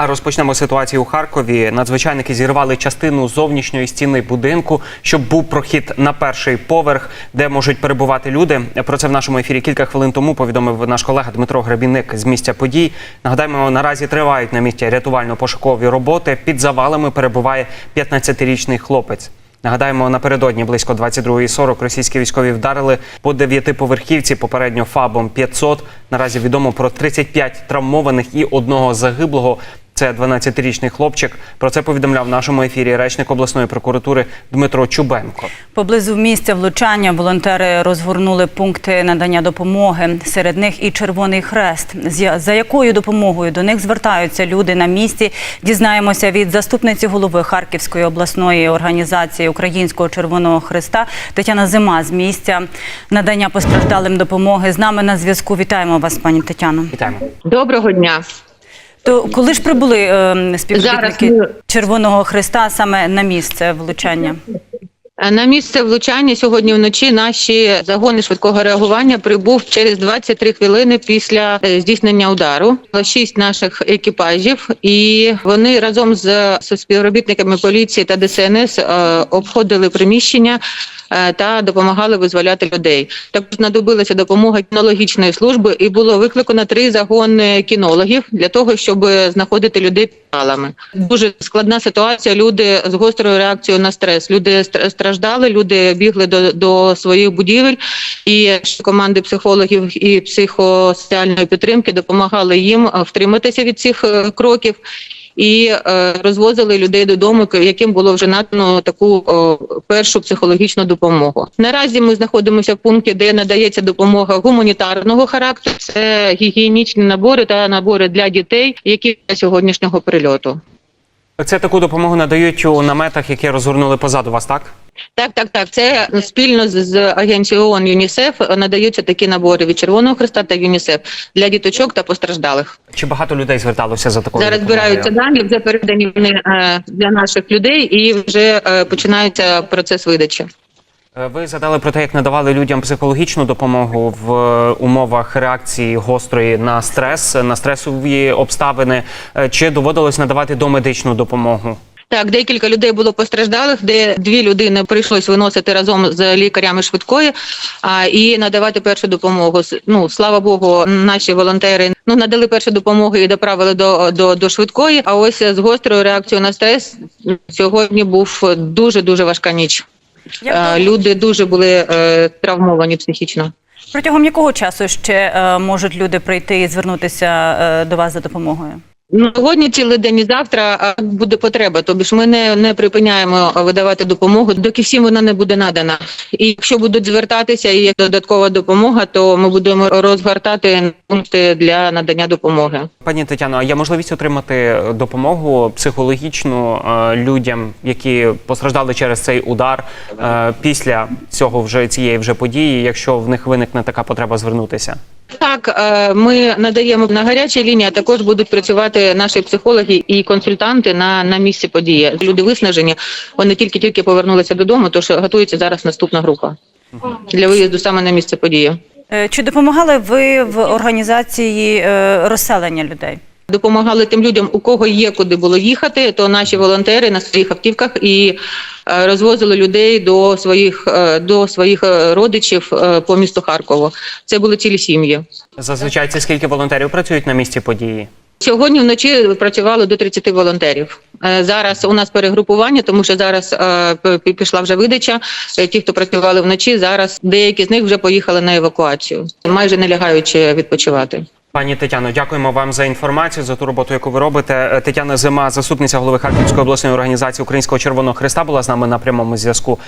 А розпочнемо з ситуації у Харкові. Надзвичайники зірвали частину зовнішньої стіни будинку, щоб був прохід на перший поверх, де можуть перебувати люди. Про це в нашому ефірі кілька хвилин тому повідомив наш колега Дмитро Гребінник з місця подій. Нагадаємо, наразі тривають на місці рятувально-пошукові роботи. Під завалами перебуває 15-річний хлопець. Нагадаємо, напередодні близько 22.40 російські військові вдарили по дев'ятиповерхівці, попередньо ФАБом 500. Наразі відомо про 35 травмованих і одного загиблого. Це 12-річний хлопчик. Про це повідомляв в нашому ефірі речник обласної прокуратури Дмитро Чубенко. Поблизу місця влучання волонтери розгорнули пункти надання допомоги. Серед них і Червоний Хрест. З- За якою допомогою до них звертаються люди на місці? Дізнаємося від заступниці голови Харківської обласної організації Українського Червоного Хреста Тетяна Зима з місця надання постраждалим допомоги. З нами на зв'язку. Вітаємо вас, пані Тетяно. Вітаємо. Доброго дня. То коли ж прибули е, співробітники Зараз Червоного Хреста саме на місце влучання? Е, На місце влучання сьогодні вночі наші загони швидкого реагування прибув через 23 хвилини після е, здійснення удару. Шість наших екіпажів, і вони разом з співробітниками поліції та ДСНС е, обходили приміщення. Е, Та допомагали визволяти людей. Також знадобилася допомога кінологічної служби, і було викликано три загони кінологів для того, щоб знаходити людей під завалами. Дуже складна ситуація. Люди з гострою реакцією на стрес. Люди стр- страждали, люди бігли до, до своїх будівель, і команди психологів і психосоціальної підтримки допомагали їм е, втриматися від цих е, кроків. І е, розвозили людей додому, яким було вже надано таку першу психологічну допомогу. Наразі ми знаходимося в пункті, де надається допомога гуманітарного характеру. Це гігієнічні набори та набори для дітей, які для сьогоднішнього прильоту. Це таку допомогу надають у наметах, які розгорнули позаду вас, так? Так, так, так. Це спільно з, з агенцією ООН ЮНІСЕФ надаються такі набори від Червоного Христа та ЮНІСЕФ для діточок та постраждалих. Чи багато людей зверталося за такою Зараз збираються дані, вже передані вони е, для наших людей, і вже е, починається процес видачі. Е, Ви задали про те, як надавали людям психологічну допомогу в умовах реакції гострої на стрес, на стресові обставини. Чи доводилось надавати домедичну допомогу? Так, декілька людей було постраждалих, де дві людини прийшлось виносити разом з лікарями швидкої а, і надавати першу допомогу. Ну слава Богу, наші волонтери ну надали першу допомогу і доправили до, до, до швидкої. А ось з гострою реакцією на стрес сьогодні був дуже дуже важка ніч. Як Люди дуже були е, травмовані психічно. Протягом якого часу ще е, можуть люди прийти і звернутися е, до вас за допомогою? Ну, сьогодні цілий день і завтра буде потреба. Тобі ж ми не, не припиняємо видавати допомогу, доки всім вона не буде надана. І якщо будуть звертатися і є додаткова допомога, то ми будемо розгортати пункти для надання допомоги. Пані Тетяно, а є можливість отримати допомогу психологічну е, людям, які постраждали через цей удар е, після цього вже цієї вже події, якщо в них виникне така потреба звернутися? Так, е, ми надаємо на гарячій лінії, а також будуть працювати наші психологи і консультанти на, на місці події. Люди виснажені, вони тільки-тільки повернулися додому, тож готується зараз наступна група для виїзду саме на місце події. Е, Чи допомагали ви в організації е, розселення людей? Допомагали тим людям, у кого є куди було їхати, то наші волонтери на своїх автівках і е, розвозили людей до своїх е, до своїх е, родичів по місту Харкову. Це були цілі сім'ї. Зазвичай це скільки волонтерів працюють на місці події? Сьогодні вночі працювало до 30 волонтерів. Зараз у нас перегрупування, тому що зараз пішла вже видача. Ті, хто працювали вночі, зараз деякі з них вже поїхали на евакуацію, майже не лягаючи відпочивати. Пані Тетяно, дякуємо вам за інформацію за ту роботу, яку ви робите. Е, Тетяна Зима, заступниця голови Харківської обласної організації Українського Червоного Христа, була з нами на прямому зв'язку.